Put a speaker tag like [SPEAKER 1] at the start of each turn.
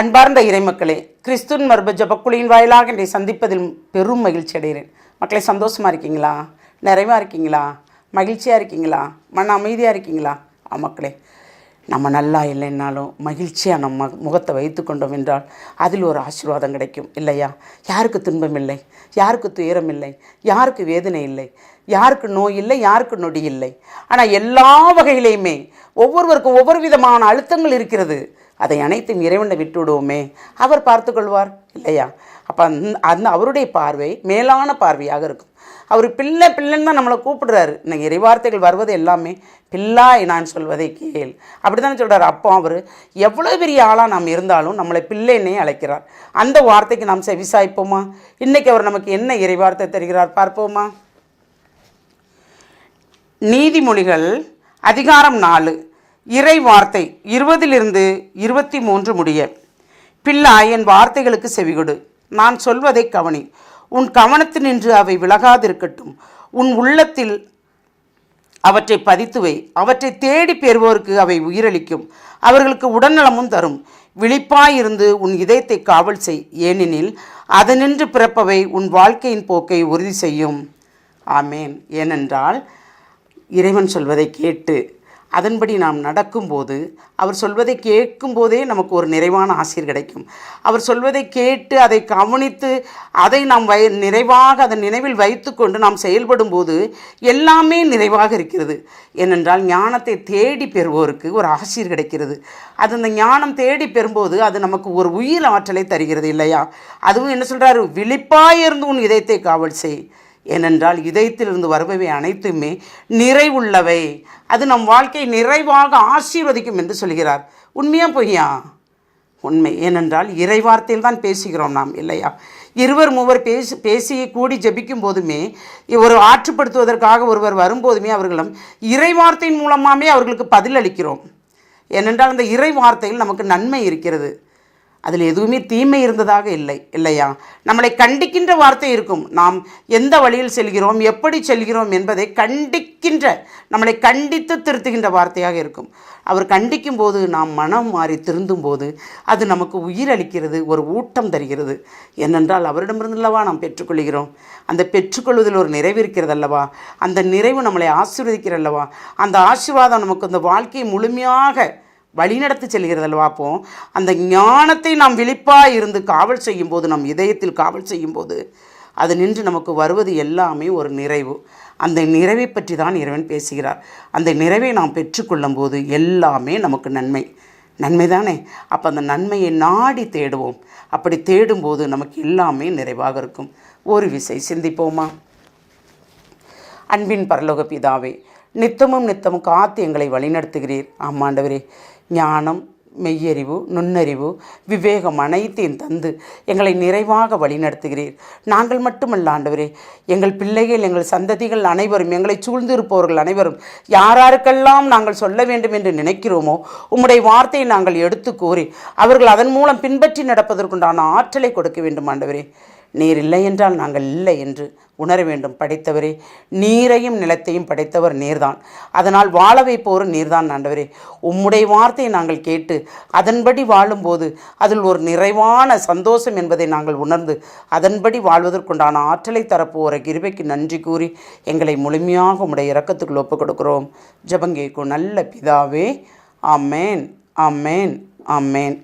[SPEAKER 1] அன்பார்ந்த இறைமக்களே கிறிஸ்துன் மர்ப ஜபக்குழியின் வாயிலாக என்னை சந்திப்பதில் பெரும் மகிழ்ச்சி அடைகிறேன். மக்களே சந்தோஷமாக இருக்கீங்களா? நிறைவாக இருக்கீங்களா? மகிழ்ச்சியாக இருக்கீங்களா? மன அமைதியாக இருக்கீங்களா? ஆ மக்களே நம்ம நல்லா இல்லைன்னாலும் மகிழ்ச்சியாக நம்ம முகத்தை வைத்து கொண்டோம் என்றால் அதில் ஒரு ஆசீர்வாதம் கிடைக்கும் இல்லையா? யாருக்கு துன்பம் இல்லை? யாருக்கு துயரம் இல்லை? யாருக்கு வேதனை இல்லை? யாருக்கு நோய் இல்லை? யாருக்கு நொடி இல்லை? ஆனால் எல்லா வகையிலையுமே ஒவ்வொருவருக்கும் ஒவ்வொரு விதமான அழுத்தங்கள் இருக்கிறது. அதை அனைத்தும் இறைவனை விட்டு விடுவோமே அவர் பார்த்துக்கொள்வார் இல்லையா? அப்போ அந்த அந்த அவருடைய பார்வை மேலான பார்வையாக இருக்கும். அவர் பிள்ளை பிள்ளைன்னு தான் நம்மளை கூப்பிடுறாரு. இன்னைக்கு இறைவார்த்தைகள் வருவது எல்லாமே பிள்ளாய் நான் சொல்வதை கேள். அப்படி தானே சொல்கிறார் அப்போ அவர் எவ்வளோ பெரிய ஆளாக நாம் இருந்தாலும் நம்மளை பிள்ளைன்னே அழைக்கிறார். அந்த வார்த்தைக்கு நாம் செவிசாய்ப்போமா இன்றைக்கி அவர் நமக்கு என்ன இறைவார்த்தை தருகிறார் பார்ப்போமா? நீதிமொழிகள் அதிகாரம் நாலு. இறை வார்த்தை இருபதிலிருந்து இருபத்தி மூன்று முடிய. பில்லா என் வார்த்தைகளுக்கு செவிகொடு. நான் சொல்வதை கவனி. உன் கவனத்தினின்று அவை விலகாதிருக்கட்டும். உன் உள்ளத்தில் அவற்றை பதித்துவை அவற்றை தேடி பெறுவோருக்கு அவை உயிரளிக்கும். அவர்களுக்கு உடல்நலமும் தரும். விழிப்பாயிருந்து உன் இதயத்தை காவல் செய். ஏனெனில் அதனின்று பிறப்பவை உன் வாழ்க்கையின் போக்கை உறுதி செய்யும். ஆமேன். ஏனென்றால் இறைவன் சொல்வதை கேட்டு அதன்படி நாம் நடக்கும்போது அவர் சொல்வதை கேட்கும்போதே நமக்கு ஒரு நிறைவான ஆசிர் கிடைக்கும். அவர் சொல்வதை கேட்டு அதை கவனித்து அதை நாம் வை நிறைவாக அதன் நினைவில் வைத்துக்கொண்டு நாம் செயல்படும் போது எல்லாமே நிறைவாக இருக்கிறது. ஏனென்றால் ஞானத்தை தேடி பெறுவோருக்கு ஒரு ஆசீர் கிடைக்கிறது. அது அந்த ஞானம் தேடி பெறும்போது அது நமக்கு ஒரு உயிர் ஆற்றலை தருகிறது இல்லையா? அதுவும் என்ன சொல்கிறாரு விழிப்பாயிருந்து உன் இதயத்தை காவல் செய். ஏனென்றால் இதயத்திலிருந்து வருபவை அனைத்துமே நிறைவுள்ளவை. அது நம் வாழ்க்கையை நிறைவாக ஆசீர்வதிக்கும் என்று சொல்கிறார். உண்மையா பொய்யா? உண்மை. ஏனென்றால் இறைவார்த்தையில் தான் பேசுகிறோம் நாம் இல்லையா? இருவர் மூவர் பேசி பேசி கூடி ஜபிக்கும் போதுமே ஒரு ஆற்றுப்படுத்துவதற்காக ஒருவர் வரும்போதுமே அவர்களும் இறைவார்த்தையின் மூலமாகவே அவர்களுக்கு பதில் அளிக்கிறோம் ஏனென்றால் அந்த இறை வார்த்தையில் நமக்கு நன்மை இருக்கிறது. அதில் எதுவுமே தீமை இருந்ததாக இல்லை இல்லையா? நம்மளை கண்டிக்கின்ற வார்த்தை இருக்கும். நாம் எந்த வழியில் செல்கிறோம் எப்படி செல்கிறோம் என்பதை கண்டிக்கின்ற நம்மளை கண்டித்து திருத்துகின்ற வார்த்தையாக இருக்கும். அவர் கண்டிக்கும் போது நாம் மனம் மாறி திருந்தும் போது அது நமக்கு உயிரளிக்கிறது ஒரு ஊட்டம் தருகிறது. ஏனென்றால் அவரிடமிருந்தல்லவா நாம் பெற்றுக்கொள்கிறோம்? அந்த பெற்றுக்கொள்வதில் ஒரு நிறைவு இருக்கிறது அல்லவா? அந்த நிறைவு நம்மளை ஆசீர்வதிக்கிறல்லவா அந்த ஆசீர்வாதம் நமக்கு அந்த வாழ்க்கையை முழுமையாக வழிநடத்தி செல்கிறது அல்லவா அப்போ அந்த ஞானத்தை நாம் விழிப்பாக இருந்து காவல் செய்யும்போது நம் இதயத்தில் காவல் செய்யும்போது அது நின்று நமக்கு வருவது எல்லாமே ஒரு நிறைவு. அந்த நிறைவை பற்றி தான் இறைவன் பேசுகிறார். அந்த நிறைவை நாம் பெற்றுக்கொள்ளும் போது எல்லாமே நமக்கு நன்மை. நன்மை தானே? அப்போ அந்த நன்மையை நாடி தேடுவோம். அப்படி தேடும்போது நமக்கு எல்லாமே நிறைவாக இருக்கும். ஒரு விசை சிந்திப்போமா? அன்பின் பரலோக பிதாவே நித்தமும் நித்தமும் காத்து எங்களை வழிநடத்துகிறீர். ஆமாண்டவரே ஞானம் மெய்யறிவு நுண்ணறிவு விவேகம் அனைத்தையும் தந்து எங்களை நிறைவாக வழிநடத்துகிறீர். நாங்கள் மட்டுமல்ல ஆண்டவரே எங்கள் பிள்ளைகள் எங்கள் சந்ததிகள் அனைவரும் எங்களை சூழ்ந்திருப்பவர்கள் அனைவரும் யாராருக்கெல்லாம் நாங்கள் சொல்ல வேண்டும் என்று நினைக்கிறோமோ உம்முடைய வார்த்தையை நாங்கள் எடுத்து கூறி அவர்கள் அதன் மூலம் பின்பற்றி நடப்பதற்குண்டான ஆற்றலை கொடுக்க வேண்டும் ஆண்டவரே. நீர் இல்லை என்றால் நாங்கள் இல்லை என்று உணர வேண்டும் படைத்தவரே. நீரையும் நிலத்தையும் படைத்தவர் நீர்தான். அதனால் வாழ வைப்போரும் நீர்தான் ஆண்டவரே. உம்முடைய வார்த்தையை நாங்கள் கேட்டு அதன்படி வாழும்போது அதில் ஒரு நிறைவான சந்தோஷம் என்பதை நாங்கள் உணர்ந்து அதன்படி வாழ்வதற்குண்டான ஆற்றலை தரப்போகிற கிருபைக்கு நன்றி கூறி எங்களை முழுமையாக உம்முடைய இறக்கத்துக்குள் ஒப்புக் கொடுக்கிறோம் ஜபங்கேக்கும் நல்ல பிதாவே. ஆமேன் ஆமேன் ஆமேன்.